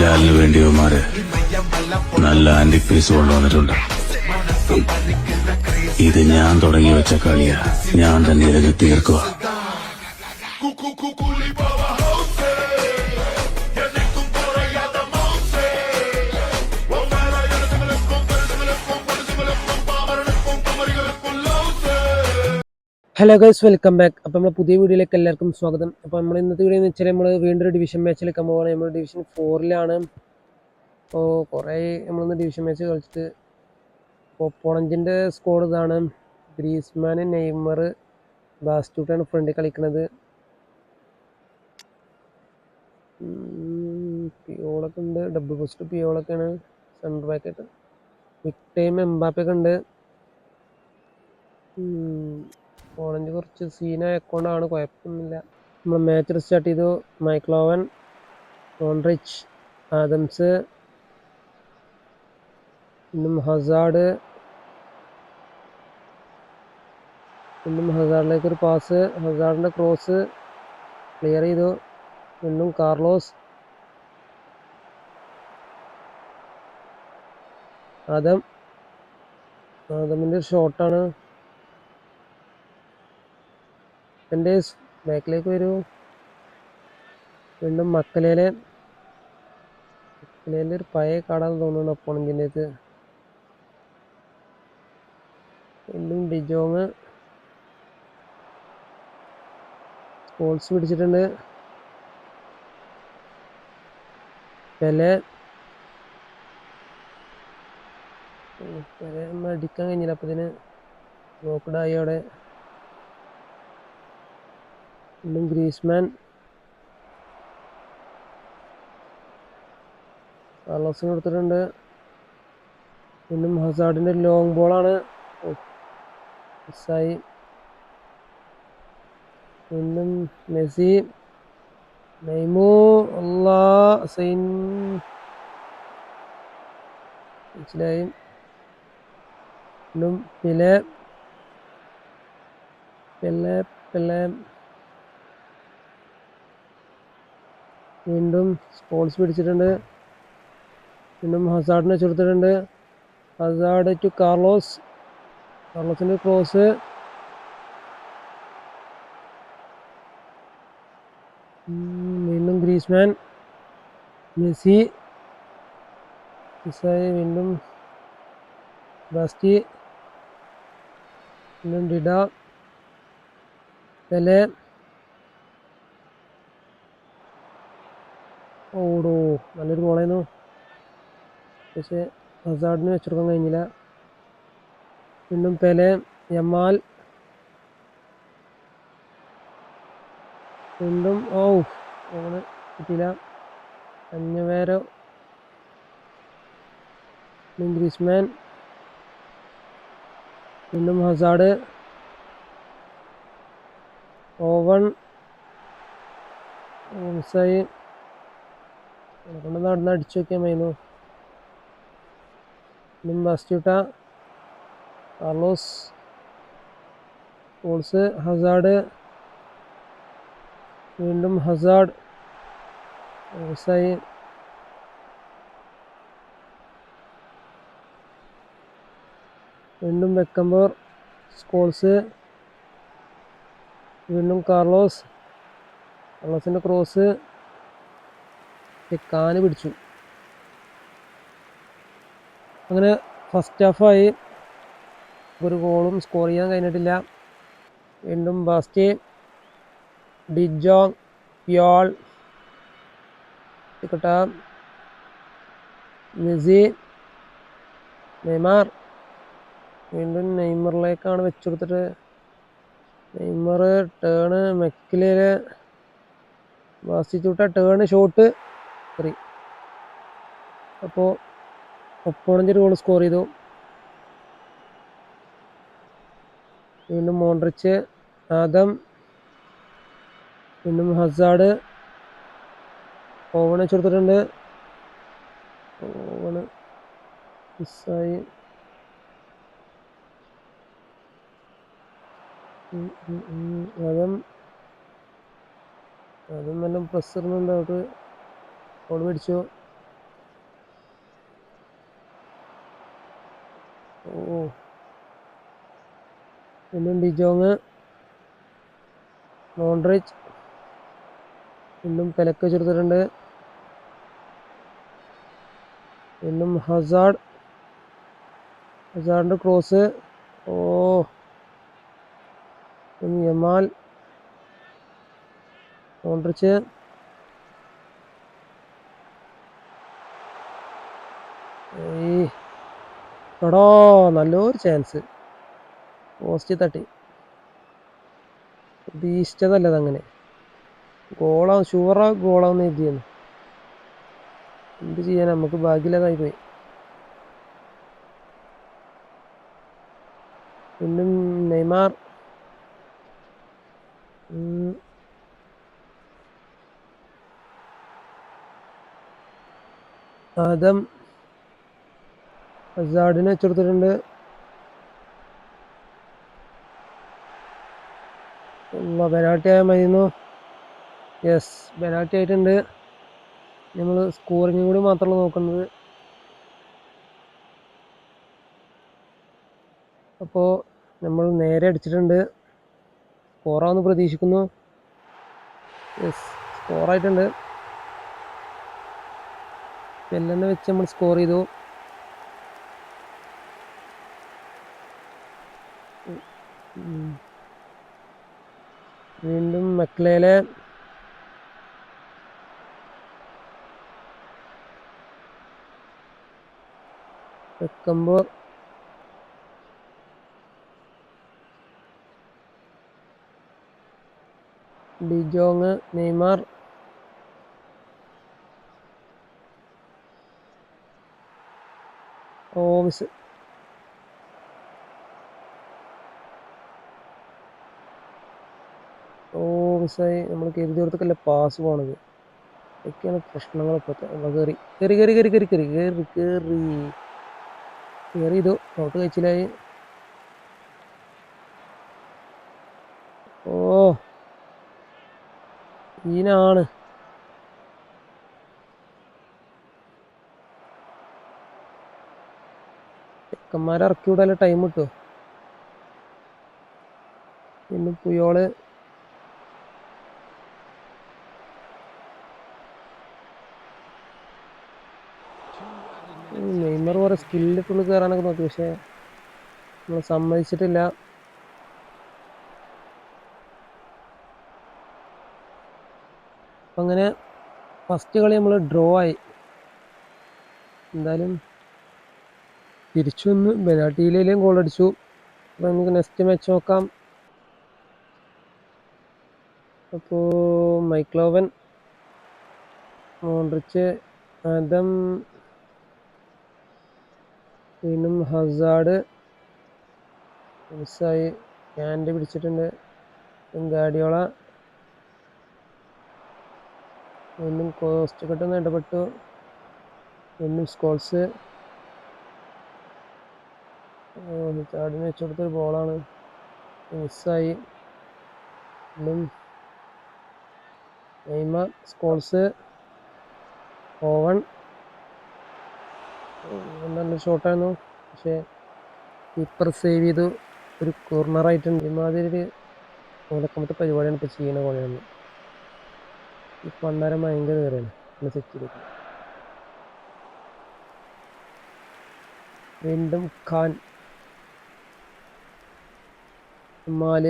ലാലിന് വേണ്ടിയവന്മാര് നല്ല anti piece കൊണ്ടുവന്നിട്ടുണ്ട്. ഇത് ഞാൻ തുടങ്ങി വെച്ച കളിയാ. ഞാൻ തന്നെ ഇതിന് തീർക്കുക ഹലോ ഗൈസ് വെൽക്കം ബാക്ക് അപ്പോൾ നമ്മൾ പുതിയ വീഡിയോയിലേക്ക് എല്ലാവർക്കും സ്വാഗതം. അപ്പോൾ നമ്മൾ ഇന്നത്തെ വീഡിയോ എന്ന് വെച്ചാൽ നമ്മൾ വീണ്ടും ഒരു ഡിവിഷൻ മാച്ചിലേക്ക് പോകണം നമ്മൾ ഡിവിഷൻ ഫോറിലാണ് അപ്പോൾ കുറേ നമ്മളിന്ന് ഡിവിഷൻ മാച്ച് കളിച്ചിട്ട് ഒപ്പോണന്റിന്റെ സ്കോഡ് ഇതാണ്. ഗ്രീസ്മാൻ നെയ്മർ ബാസ്റ്റൂട്ടാണ് ഫ്രണ്ടിൽ കളിക്കുന്നത് പിയോളൊക്കെ ഉണ്ട്. ഡബിൾ പോസ്റ്റ് പിയോളൊക്കെയാണ് സെന്റർ ബാക്കായിട്ട് ബിഗ് ടൈം എംബാപ്പൊക്കെ ഉണ്ട്. ഓറഞ്ച് കുറച്ച് സീനായ അക്കൗണ്ടാണ് കുഴപ്പമൊന്നുമില്ല. നമ്മൾ മാച്ച് സ്റ്റാർട്ട് ചെയ്തു. മൈക്ലോവൻ ഓൺറിച്ച് ആദംസ് ഇന്നും ഹസാഡ് ഇന്നും ഹസാഡിലേക്ക് ഒരു പാസ് ഹസാഡിന്റെ ക്രോസ് ക്ലിയർ ചെയ്തു. ഇന്നും കാർലോസ്. ആദം. ആദമിന്റെ ഷോട്ടാണ് എന്റെ ബാക്കിലേക്ക് വരൂ. വീണ്ടും മക്കലേലെ മക്കലേലെ ഒരു പഴയ കടാന്ന് തോന്നുന്നു ഒപ്പോണന്റിന്റെത് വീണ്ടും ഡിജോങ്. സ്പോർട്സ് പിടിച്ചിട്ടുണ്ട്. പെലെ. പെലെ ഒന്നും അടിക്കാൻ കഴിഞ്ഞില്ല അപ്പം ഇതിന് നോക്കഡായി അവിടെ. വീണ്ടും ഗ്രീസ്മാൻ കാർലോസിന് കൊടുത്തിട്ടുണ്ട്. വീണ്ടും ഹസാർഡിന്റെ ലോങ് ബോളാണ് മിസ്സായി. വീണ്ടും മെസ്സി. നെയ്മോ അല്ലാ സൈൻ മനസ്സിലായി. വീണ്ടും പിലെ. Pele Pele. വീണ്ടും സ്പോൾസ് പിടിച്ചിട്ടുണ്ട്. വീണ്ടും ഹസാഡിനെ ചെറുത്തിട്ടുണ്ട്. Hazard to Carlos. കാർലോസിന്റെ ക്രോസ് വീണ്ടും ഗ്രീസ്മാൻ. മെസ്സി. മിസ്സായി വീണ്ടും ബാസ്റ്റി. വീണ്ടും ഡിഡ. പെലെ. ഓടോ നല്ലൊരു ബോളായിരുന്നു പക്ഷേ ഹസാഡിന് വെച്ചെടുക്കാൻ കഴിഞ്ഞില്ല. വീണ്ടും പെലെ യമാൽ. വീണ്ടും ഓ ഓന് കിട്ടിയില്ല. അഞ്ഞവേരോ ഗ്രീസ്മാൻ. വീണ്ടും ഹസാഡ് ഓവൺ. മിസ്സായി കൊണ്ട് നിന്ന് അടിച്ചു വീണ്ടും ബാസ്റ്റ്യൂട്ട കാർലോസ് പോൾസ് ഹസാഡ് വീണ്ടും ഹസാഡ് മിസ്സായി വീണ്ടും വെക്കമ്പോർ സ്കോൾസ് വീണ്ടും കാർലോസ് കാർലോസിന്റെ ക്രോസ് കാന് പിടിച്ചു. അങ്ങനെ ഫസ്റ്റ് ഹാഫായി ഒരു ഗോളും സ്കോർ ചെയ്യാൻ കഴിഞ്ഞിട്ടില്ല. വീണ്ടും ബാസ്റ്റി ഡിജോങ് പിയോൾ ടിക്കട്ട നിസി നെയ്മാർ വീണ്ടും നെയ്മറിലേക്കാണ് വെച്ചുകൊടുത്തിട്ട് നെയ്മർ ടേണ് മെക്കിലെ ബാസ്റ്റിച്ചൂട്ട ടേണ് ഷോട്ട് സോറി അപ്പോൾ ഒപ്പോണഞ്ച് ഗോൾ സ്കോർ ചെയ്തു. വീണ്ടും മോൺട്രിച്ച് ആദം വീണ്ടും ഹസാഡ്. ഓവണ് വെച്ചെടുത്തിട്ടുണ്ട് ഓവണ് മിസ്സായി. അതും അതും നല്ല പ്രസറിനുണ്ട് അവർക്ക് ഗോൾ പിടിച്ചു. ഓ വീണ്ടും ഡിജോങ് മോൺറിച്ച്. വീണ്ടും പെലക്ക് ചെറുത്തിട്ടുണ്ട്. ഇന്നും ഹസാഡ് ഹസാഡിന്റെ ക്രോസ്. ഓ. യമാൽ. മോൺട്രിച്ച് എടോ നല്ലൊരു ചാൻസ് പോസ്റ്റ് തട്ടി. പ്രതീക്ഷിച്ചതല്ല അതങ്ങനെ. ഗോളാവും ഷുവറാ ഗോളാവുന്ന എഴുതിയെന്ന്. എന്ത് ചെയ്യാൻ നമുക്ക് ഭാഗ്യമില്ലാതായി പോയി പിന്നെ നെയ്മാർ. ആദം. ഹസാഡിന് വെച്ചെടുത്തിട്ടുണ്ട് പെനാൾട്ടി ആയാൽ മതിയെന്നു? യെസ് പെനാൾട്ടി ആയിട്ടുണ്ട്. നമ്മൾ സ്കോറിങ്ങും കൂടി മാത്രമല്ല നോക്കുന്നത്. അപ്പോൾ നമ്മൾ നേരെ അടിച്ചിട്ടുണ്ട്. സ്കോറാന്ന് പ്രതീക്ഷിക്കുന്നു. യെസ് സ്കോറായിട്ടുണ്ട് പെല്ലെന്നെ വെച്ച് നമ്മൾ സ്കോർ ചെയ്തു. വീണ്ടും മക്ലേലെ വെക്കുമ്പോൾ ഡിജോങ് നെയ്മാർ ഓമിസ് ഓ മിസ്സായി നമ്മൾ കരുതിയോടത്തൊക്കെ പാസ് പോണത്? ഇതൊക്കെയാണ് പ്രശ്നങ്ങൾ ഇപ്പോഴത്തെ കയറി കയറി കയറി കയറി കയറി കയറി കയറി കയറി കയറി ഇതോ ഔട്ട് കഴിച്ചില്ലായി ഓ ഈനാണ്. ചെക്കന്മാരെ ഇറക്കി വിടാൻ ടൈം കിട്ടുമോ പിന്നെ പുയോൾ ഉം, കുറേ സ്കില്ലിട്ടുള്ളിൽ കയറാനൊക്കെ നോക്കി പക്ഷെ നമ്മൾ സമ്മതിച്ചിട്ടില്ല. അങ്ങനെ ഫസ്റ്റ് കളി നമ്മൾ ഡ്രോ ആയി. എന്തായാലും തിരിച്ചു വന്ന്. ബെനാട്ടിയിലേലും ഗോൾ അടിച്ചു. അപ്പം നമുക്ക് നെക്സ്റ്റ് മാച്ച് നോക്കാം. അപ്പോൾ മൈക്ലോവൻ മോൺട്രിച്ച് ആദം വീണ്ടും ഹസാഡ് മിസ്സായി ക്യാൻഡ് പിടിച്ചിട്ടുണ്ട്. ഗാഡിയോള. വീണ്ടും കോസ്റ്റ് കെട്ടുന്ന ഇടപെട്ടു. വീണ്ടും സ്കോൾസ്. ചാടിന് വെച്ചുകൊടുത്തൊരു ബോളാണ്. മിസ്സായി. വീണ്ടും നെയ്മ സ്കോൾസ്. ഓവൺ. നല്ല ഷോട്ടായിരുന്നു പക്ഷേ കീപ്പർ സേവ് ചെയ്തു ഒരു കോർണറായിട്ടുണ്ട് ഇമാതിരി ഒരു ഓലക്കമത്തെ പരിപാടിയാണ് ഇപ്പോൾ ചെയ്യുന്ന പോലെയാണ് ഈ പണ്ടാരം ഭയങ്കര കയറിയാണ് നമ്മൾ ചെക്ക് ചെയ്തേക്കുന്നത് വീണ്ടും ഖാൻ. മാൽ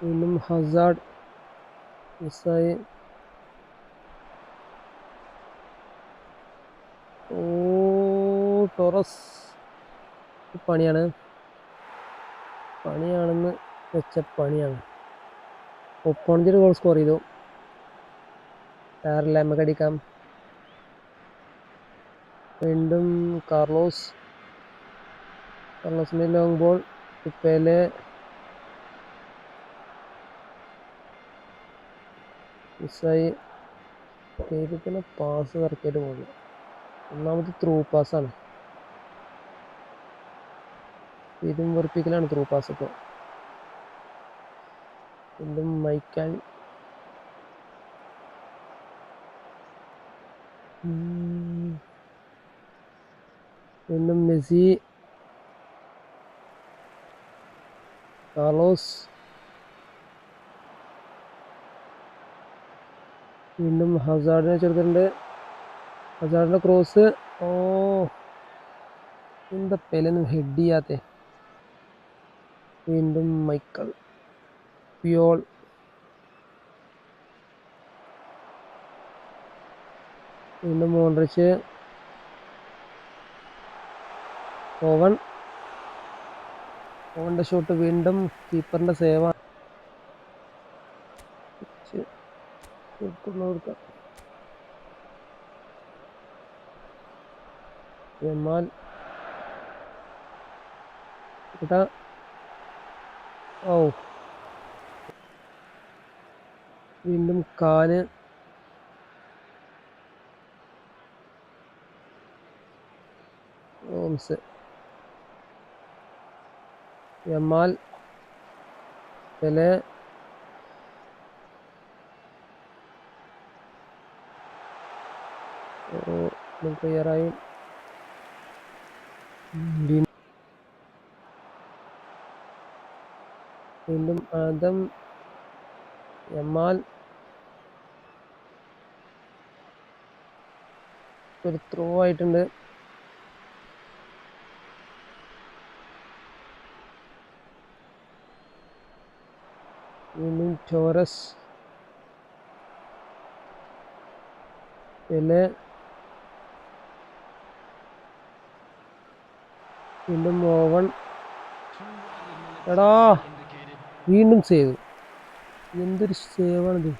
വീണ്ടും ഹസാഡ്. മിസ്സായി. ടോറസ് പണിയാണ്. പണിയാണെന്ന് വെച്ച പണിയാണ്. ഒപ്പോണഞ്ചൊരു ഗോൾ സ്കോർ ചെയ്തു. സാറില്ല നമുക്ക് അടിക്കാം. വീണ്ടും കാർലോസ്. കാർലോസിന്റെ ലോങ് ബോൾ ഇപ്പേലെ മിസ്സായി പിന്നെ പാസ് കറക്റ്റായിട്ട് പോകുന്നു. ഒന്നാമത് ത്രൂ പാസ്സാണ് ഇതും വെറുപ്പിക്കലാണ് ത്രൂ പാസ് ഇപ്പോൾ ഇതും മൈക്കൽ ഉം. വീണ്ടും മെസ്സി. കാർലോസ്. വീണ്ടും ഹസാർഡിനെ ചെറുതുണ്ട് ഹസാർഡിന്റെ ക്രോസ് ഓ. എന്താ പെലനും ഹെഡ് ചെയ്യാത്തെ. വീണ്ടും മൈക്കൽ. പിയോൾ. വീണ്ടും മോൺറിച്ച്. ഓവൻ. ഓവന്റെ ഷോട്ട് വീണ്ടും കീപ്പറിന്റെ സേവ കൊടുക്കാം. ജമാൽ ഇതാ. ഓ വീണ്ടും കാൽ. ഓംസ്. യമാൽ. പെലെ. ക്ലിയറായി വീണ്ടും ആദം യമാൽ ഒരു ത്രോ ആയിട്ടുണ്ട്. വീണ്ടും ചോറസ് പിന്നെ വീണ്ടും ഓവൺ. എടാ! വീണ്ടും സേവ്. എന്തൊരു സേവാണിത്.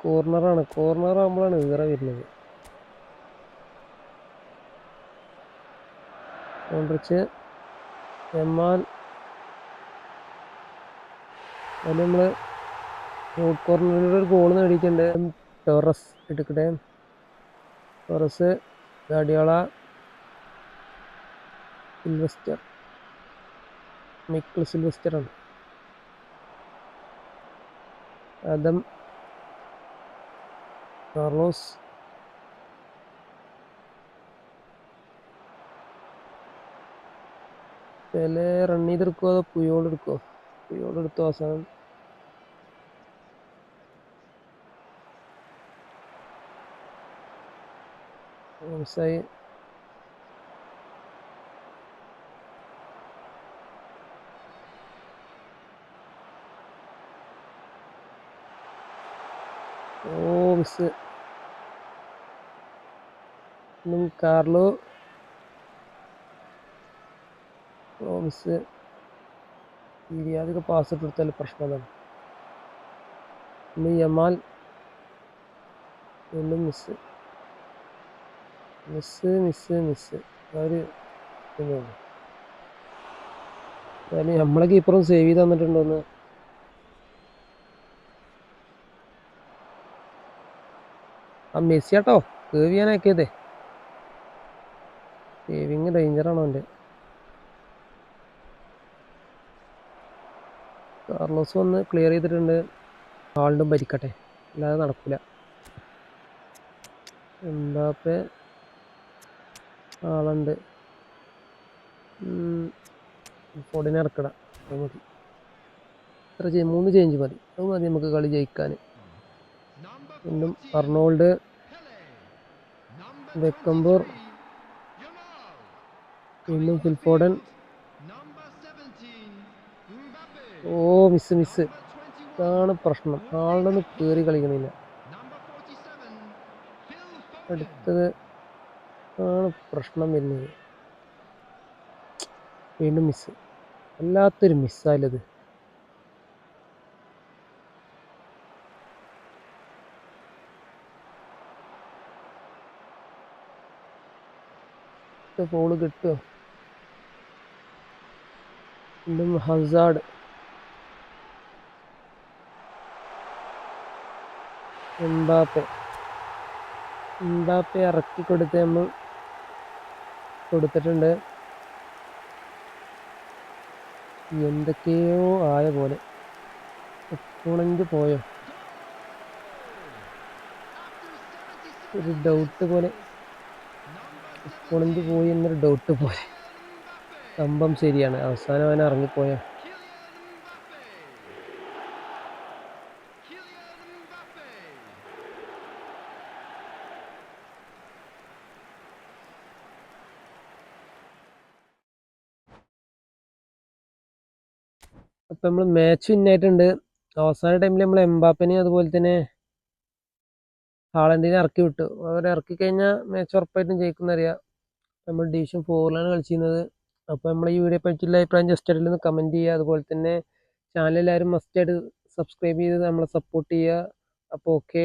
കോർണറാണ്. കോർണർ ആകുമ്പോഴാണ് ഈറ വരുന്നത്. കോൺട്രിച്ച് എമ്മാൻ. അതിൽ നമ്മൾ ഷോർട്ട് ഒരു ഗോൾ നേടിയിട്ടുണ്ട്. ടോറസ് എടുക്കട്ടെ. Taurus ഗാഡിയോള Sylvester. മൈക്കിൾ ആണ് ആദം കാർലോസ്. പെലെ റൺ ചെയ്തെടുക്കുമോ അതോ പുയോൾ എടുത്തു അവസാനം. ഓഫ്സായി ഇന്നും കാർലോ ഓ മിസ് ഇരിയാതൊക്കെ പാസ് കൊടുത്താൽ പ്രശ്നം അതാണ് ഇന്ന് യമാൽ വീണ്ടും മിസ് മിസ് മിസ് മിസ് ഇതാണ് എന്തായാലും നമ്മളെ കീപ്പറും സേവ് ചെയ്ത് തന്നിട്ടുണ്ടോന്ന് ആ മെസ്സി കേട്ടോ സേവ് ചെയ്യാനാക്കിയതേ. സേവിങ് ഡേഞ്ചറാണോ അവന്റെ. കാർലോസ് വന്ന് ക്ലിയർ ചെയ്തിട്ടുണ്ട്. ആളുടെ ഭരിക്കട്ടെ അല്ലാതെ നടക്കൂല. എന്താപ്പേ ആളുണ്ട്. ഫോർഡിനെ ഇറക്കട. അത് മതി. ചെയ്യും മൂന്ന് ചേഞ്ച് മതി. അത് മതി നമുക്ക് കളി ജയിക്കാൻ. വീണ്ടും അർണോൾഡ് വെക്കമ്പൂർ വീണ്ടും ഫിൽഫോഡൻ ഓ മിസ് മിസ് ഇതാണ് പ്രശ്നം. ആളുടെ കയറി കളിക്കുന്നില്ല അടുത്തത് ആണ് പ്രശ്നം വരുന്നത്. വീണ്ടും മിസ് വല്ലാത്തൊരു മിസ്സായാലത് ഫോൾ കിട്ടുമോ വീണ്ടും ഹസാഡ് എംബാപ്പെ എംബാപ്പെ ഇറക്കി കൊടുത്ത് നമ്മൾ കൊടുത്തിട്ടുണ്ട്. എന്തൊക്കെയോ ആയ പോലെ. എപ്പോഴെങ്കിൽ പോയോ? ഒരു ഡൗട്ട് പോലെ. ഒപ്പണന്റ് പോയി എന്നൊരു ഡൗട്ട് പോലെ. സംഭവം ശരിയാണ്. അവസാനം അവൻ ഇറങ്ങിപ്പോയ. അപ്പം നമ്മൾ മാച്ച് വിന്നായിട്ടുണ്ട് അവസാന ടൈമിൽ നമ്മൾ എംബാപ്പനെ അതുപോലെ തന്നെ ഹാളൻഡിനെ ഇറക്കി വിട്ടു. അവരെ ഇറക്കി കഴിഞ്ഞാൽ മാച്ച് ഉറപ്പായിട്ടും ജയിക്കുന്നറിയാം നമ്മൾ ഡിവിഷൻ ഫോറിലാണ് കളിച്ചിരുന്നത്. അപ്പോൾ നമ്മൾ ഈ വീഡിയോ പറ്റിയുള്ള അഭിപ്രായം ജസ്റ്റ് ഇടയിൽ നിന്ന് കമന്റ് ചെയ്യുക. അതുപോലെ തന്നെ ചാനൽ എല്ലാവരും മസ്റ്റായിട്ട് സബ്സ്ക്രൈബ് ചെയ്ത് നമ്മളെ സപ്പോർട്ട് ചെയ്യുക. അപ്പോൾ ഓക്കെ